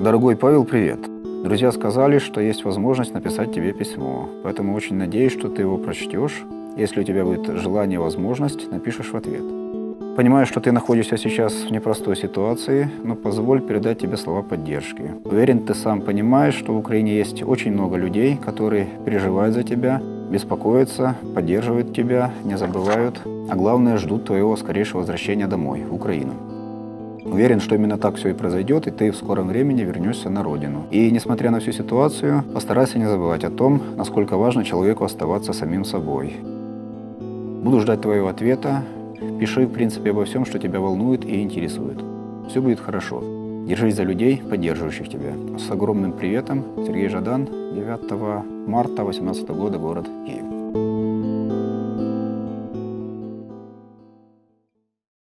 Дорогой Павел, привет. Друзья сказали, что есть возможность написать тебе письмо, поэтому очень надеюсь, что ты его прочтешь. Если у тебя будет желание и возможность, напишешь в ответ. Понимаю, что ты находишься сейчас в непростой ситуации, но позволь передать тебе слова поддержки. Уверен, ты сам понимаешь, что в Украине есть очень много людей, которые переживают за тебя, беспокоятся, поддерживают тебя, не забывают, а главное, ждут твоего скорейшего возвращения домой, в Украину. Уверен, что именно так все и произойдет, и ты в скором времени вернешься на родину. И несмотря на всю ситуацию, постарайся не забывать о том, насколько важно человеку оставаться самим собой. Буду ждать твоего ответа. Пиши, в принципе, обо всем, что тебя волнует и интересует. Все будет хорошо. Держись за людей, поддерживающих тебя. С огромным приветом, Сергей Жадан, 9 марта 2018 года, город Киев.